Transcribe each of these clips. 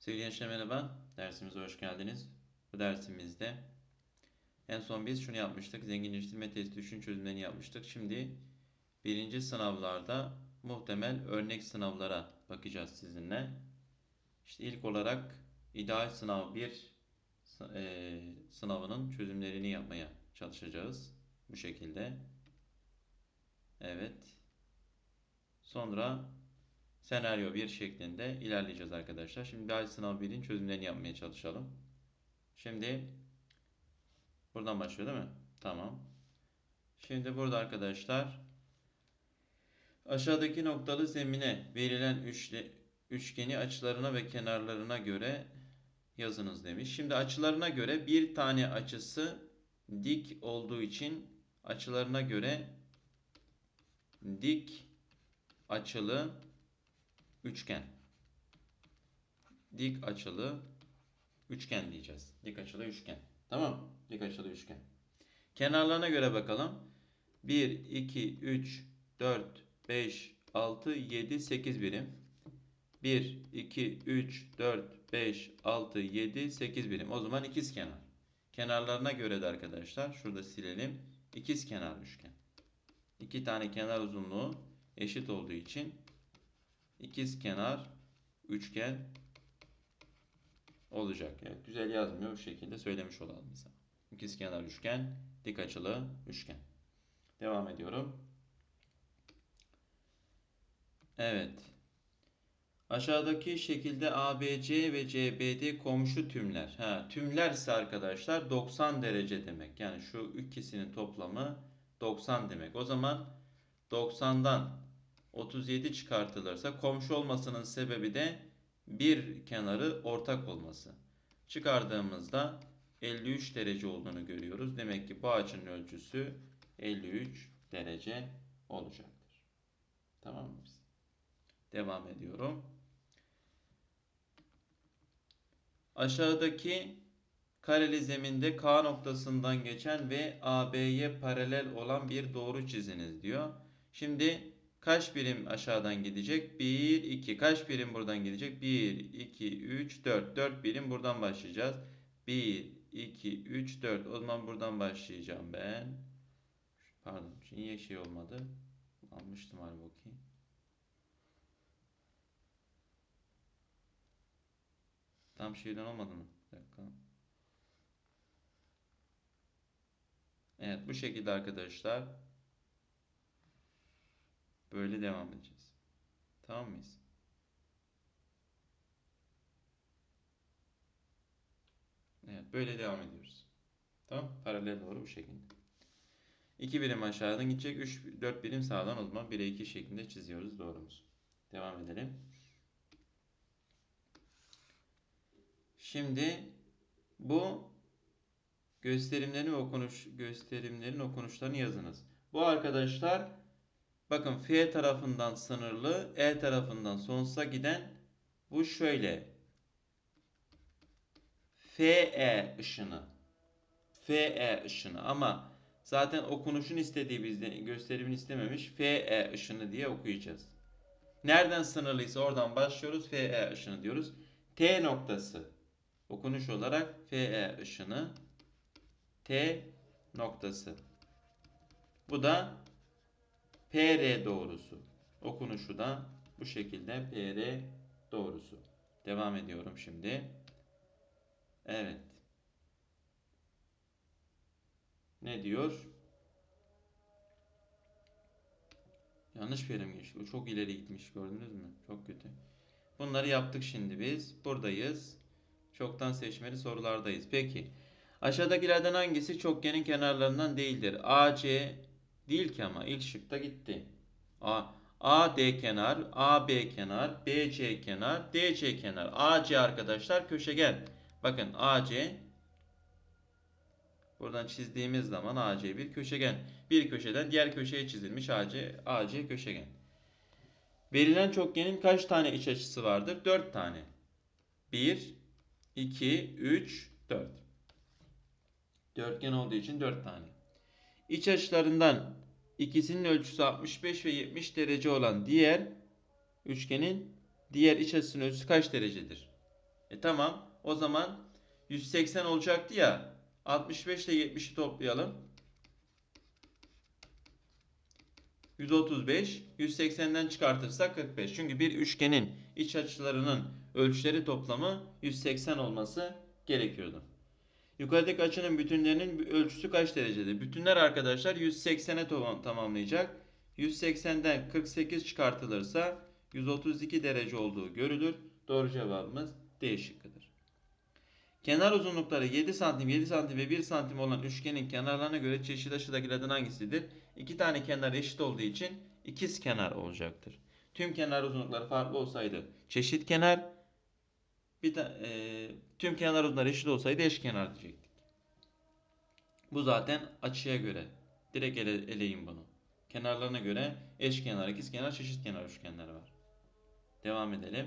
Sevgili gençler merhaba. Dersimize hoş geldiniz. Bu dersimizde en son biz şunu yapmıştık. Zenginleştirme testi 3'ün çözümlerini yapmıştık. Şimdi birinci sınavlarda muhtemel örnek sınavlara bakacağız sizinle. İşte ilk olarak ideal sınav 1 sınavının çözümlerini yapmaya çalışacağız. Bu şekilde. Evet. Sonra senaryo 1 şeklinde ilerleyeceğiz arkadaşlar. Şimdi ideal sınav 1'in çözümlerini yapmaya çalışalım. Şimdi buradan başlıyor değil mi? Tamam. Şimdi burada arkadaşlar aşağıdaki noktalı zemine verilen üçle, üçgeni açılarına ve kenarlarına göre yazınız demiş. Şimdi açılarına göre bir tane açısı dik olduğu için açılarına göre dik açılı üçgen. Dik açılı üçgen diyeceğiz. Dik açılı üçgen. Tamam Dik açılı üçgen. Kenarlarına göre bakalım. 1, 2, 3, 4, 5, 6, 7, 8 birim. 1, 2, 3, 4, 5, 6, 7, 8 birim. O zaman ikiz kenar. Kenarlarına göre de arkadaşlar şurada silelim. İkiz kenar üçgen. İki tane kenar uzunluğu eşit olduğu için ikiz kenar üçgen olacak. Evet, güzel yazmıyor. Bu şekilde söylemiş olalım bize. İkiz kenar üçgen, dik açılı üçgen. Devam ediyorum. Evet. Aşağıdaki şekilde ABC ve CBD komşu tümler. Ha, tümlerse arkadaşlar 90 derece demek. Yani şu ikisinin toplamı 90 demek. O zaman 90'dan 37 çıkartılırsa komşu olmasının sebebi de bir kenarı ortak olması. Çıkardığımızda 53 derece olduğunu görüyoruz. Demek ki bu açının ölçüsü 53 derece olacaktır. Tamam mı? Devam ediyorum. Aşağıdaki kareli zeminde K noktasından geçen ve AB'ye paralel olan bir doğru çiziniz diyor. Şimdi kaç birim aşağıdan gidecek? 1, 2. Kaç birim buradan gidecek? 1, 2, 3, 4. 4 birim buradan başlayacağız. 1, 2, 3, 4. O zaman buradan başlayacağım ben. Pardon. Niye şey olmadı? Almıştım halbuki. Tam şeyden olmadı mı? Bir dakika. Evet bu şekilde arkadaşlar. Böyle devam edeceğiz. Tamam mıyız? Evet böyle devam ediyoruz. Tamam. Paralel doğru bu şekilde. 2 birim aşağıdan gidecek. 3 4 birim sağdan o zaman 1'e 2 şeklinde çiziyoruz doğrumuz. Devam edelim. Şimdi bu gösterimlerin okunuş gösterimlerin okunuşlarını yazınız. Bu arkadaşlar bakın F tarafından sınırlı, E tarafından sonsuza giden bu şöyle. FE ışını. FE ışını ama zaten okunuşun istediği bizden gösterimini istememiş. FE ışını diye okuyacağız. Nereden sınırlıysa oradan başlıyoruz. FE ışını diyoruz. T noktası okunuş olarak FE ışını T noktası. Bu da PR doğrusu. Okunuşu da bu şekilde PR doğrusu. Devam ediyorum şimdi. Evet. Ne diyor? Yanlış bir yerim geçti. Çok ileri gitmiş gördünüz mü? Çok kötü. Bunları yaptık şimdi biz. Buradayız. Çoktan seçmeli sorulardayız. Peki. Aşağıdakilerden hangisi çokgenin kenarlarından değildir? AC değil ki ama ilk şıkta gitti. A AD kenar, AB kenar, BC kenar, DC kenar. AC arkadaşlar köşegen. Bakın AC buradan çizdiğimiz zaman AC bir köşegen. Bir köşeden diğer köşeye çizilmiş AC AC köşegen. Verilen çokgenin kaç tane iç açısı vardır? 4 tane. 1 2 3 4. Dörtgen olduğu için 4 tane. İç açılarından ikisinin ölçüsü 65 ve 70 derece olan diğer üçgenin diğer iç açısının ölçüsü kaç derecedir? E tamam. O zaman 180 olacaktı ya. 65 ile 70'i toplayalım. 135. 180'den çıkartırsak 45. Çünkü bir üçgenin iç açılarının ölçüleri toplamı 180 olması gerekiyordu. Yukarıdaki açının bütünlerinin ölçüsü kaç derecedir? Bütünler arkadaşlar 180'e tamam- tamamlayacak. 180'den 48 çıkartılırsa 132 derece olduğu görülür. Doğru cevabımız D şıkkıdır. Kenar uzunlukları 7 santim, 7 santim ve 1 santim olan üçgenin kenarlarına göre çeşit aşıdakilerden hangisidir? İki tane kenar eşit olduğu için ikiz kenar olacaktır. Tüm kenar uzunlukları farklı olsaydı çeşit kenar, bir ta- e, tüm kenar uzunlukları eşit olsaydı eşkenar diyecektik. Bu zaten açıya göre. Direkt ele, eleyin bunu. Kenarlarına göre eşkenar, ikizkenar, çeşitkenar üçgenler var. Devam edelim.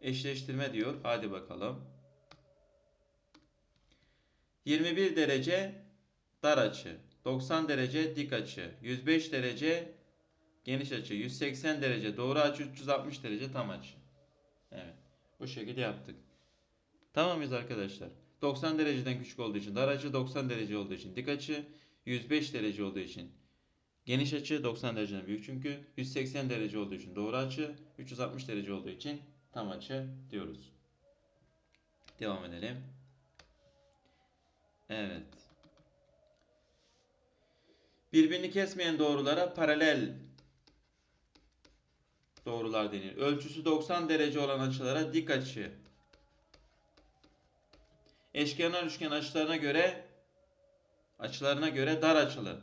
Eşleştirme diyor. Hadi bakalım. 21 derece dar açı, 90 derece dik açı, 105 derece geniş açı, 180 derece doğru açı, 360 derece tam açı. Evet. Bu şekilde yaptık. Tamam mıyız arkadaşlar? 90 dereceden küçük olduğu için dar açı, 90 derece olduğu için dik açı, 105 derece olduğu için geniş açı, 90 dereceden büyük çünkü 180 derece olduğu için doğru açı, 360 derece olduğu için tam açı diyoruz. Devam edelim. Evet. Birbirini kesmeyen doğrulara paralel doğrular denir. Ölçüsü 90 derece olan açılara dik açı. Eşkenar üçgen açılarına göre açılarına göre dar açılı.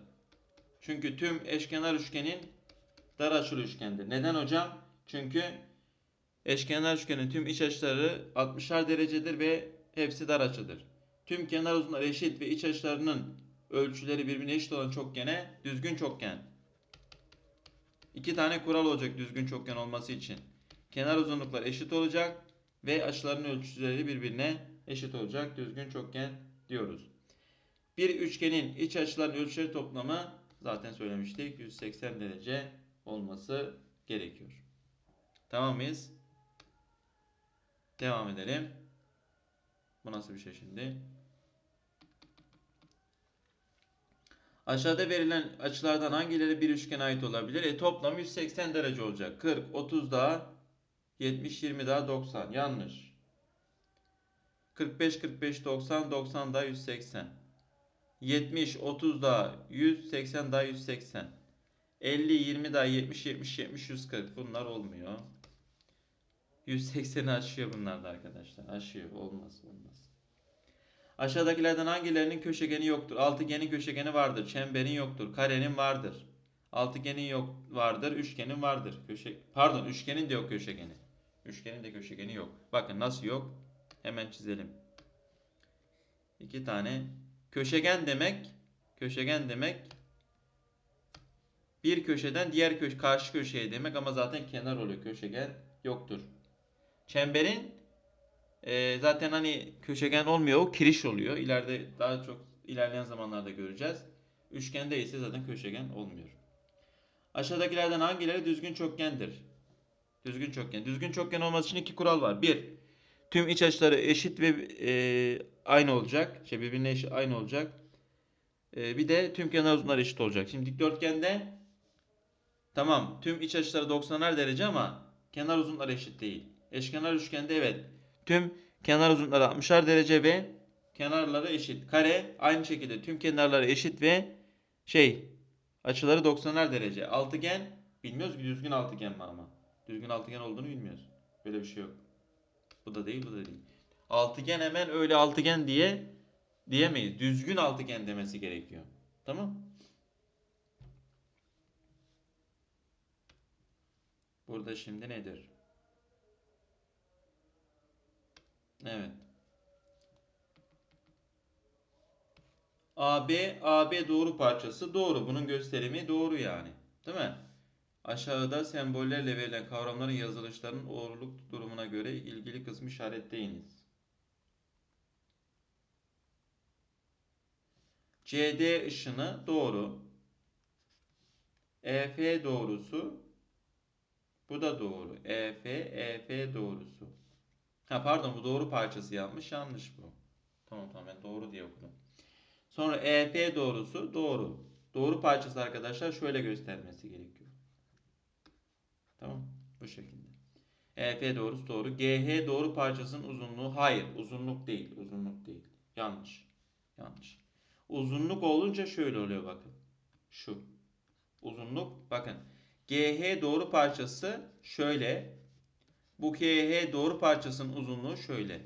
Çünkü tüm eşkenar üçgenin dar açılı üçgendir. Neden hocam? Çünkü eşkenar üçgenin tüm iç açıları 60'ar derecedir ve hepsi dar açıdır. Tüm kenar uzunları eşit ve iç açılarının ölçüleri birbirine eşit olan çokgene düzgün çokgen. İki tane kural olacak düzgün çokgen olması için. Kenar uzunlukları eşit olacak ve açıların ölçüleri birbirine eşit olacak düzgün çokgen diyoruz. Bir üçgenin iç açıların ölçüleri toplamı zaten söylemiştik 180 derece olması gerekiyor. Tamam mıyız? Devam edelim. Bu nasıl bir şey şimdi? Aşağıda verilen açılardan hangileri bir üçgene ait olabilir? E toplam 180 derece olacak. 40, 30 daha 70, 20 daha 90. Yanlış. 45, 45, 90, 90 daha 180. 70, 30 daha 100, 80 daha 180. 50, 20 daha 70, 70, 70, 140. Bunlar olmuyor. 180'i aşıyor bunlar da arkadaşlar. Aşıyor. Olmaz. Olmaz. Aşağıdakilerden hangilerinin köşegeni yoktur? Altıgenin köşegeni vardır. Çemberin yoktur. Karenin vardır. Altıgenin yok vardır. Üçgenin vardır. Köşe pardon, üçgenin de yok köşegeni. Üçgenin de köşegeni yok. Bakın nasıl yok? Hemen çizelim. İki tane köşegen demek köşegen demek bir köşeden diğer köşe karşı köşeye demek ama zaten kenar oluyor. Köşegen yoktur. Çemberin e, zaten hani köşegen olmuyor o kiriş oluyor. İleride daha çok ilerleyen zamanlarda göreceğiz. Üçgende ise zaten köşegen olmuyor. Aşağıdakilerden hangileri düzgün çokgendir? Düzgün çokgen. Düzgün çokgen olması için iki kural var. Bir, tüm iç açıları eşit ve e, aynı olacak. Şey birbirine eşit aynı olacak. E, bir de tüm kenar uzunları eşit olacak. Şimdi dikdörtgende tamam tüm iç açıları 90'ar derece ama kenar uzunları eşit değil. Eşkenar üçgende evet tüm kenar uzunlukları 60'ar derece ve kenarları eşit. Kare aynı şekilde tüm kenarları eşit ve şey açıları 90'ar derece. Altıgen bilmiyoruz ki düzgün altıgen mi ama. Düzgün altıgen olduğunu bilmiyoruz. Böyle bir şey yok. Bu da değil, bu da değil. Altıgen hemen öyle altıgen diye diyemeyiz. Düzgün altıgen demesi gerekiyor. Tamam? Burada şimdi nedir? Evet. AB, AB doğru parçası doğru. Bunun gösterimi doğru yani. Değil mi? Aşağıda sembollerle verilen kavramların yazılışlarının doğruluk durumuna göre ilgili kısmı işaretleyiniz. CD ışını doğru. EF doğrusu bu da doğru. EF, EF doğrusu. Ha pardon bu doğru parçası yanlış. Yanlış bu. Tamam tamam ben doğru diye okudum. Sonra EP doğrusu doğru. Doğru parçası arkadaşlar şöyle göstermesi gerekiyor. Tamam bu şekilde. EP doğrusu doğru. GH doğru parçasının uzunluğu hayır uzunluk değil. Uzunluk değil. Yanlış. Yanlış. Uzunluk olunca şöyle oluyor bakın. Şu. Uzunluk bakın. GH doğru parçası şöyle. Bu KH doğru parçasının uzunluğu şöyle.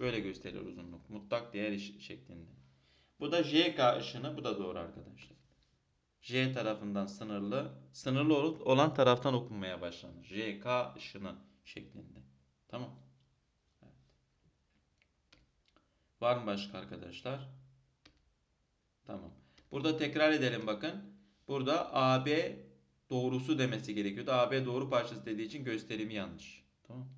Böyle gösteriyor uzunluk. Mutlak değer şeklinde. Bu da JK ışını. Bu da doğru arkadaşlar. J tarafından sınırlı, sınırlı ol- olan taraftan okunmaya başlanır. JK ışını şeklinde. Tamam. Evet. Var mı başka arkadaşlar? Tamam. Burada tekrar edelim bakın. Burada AB doğrusu demesi gerekiyordu. AB doğru parçası dediği için gösterimi yanlış. Tamam.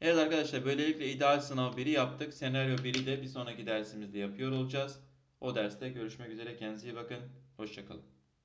Evet arkadaşlar böylelikle ideal sınav 1'i yaptık. Senaryo 1'i de bir sonraki dersimizde yapıyor olacağız. O derste görüşmek üzere. Kendinize iyi bakın. Hoşçakalın.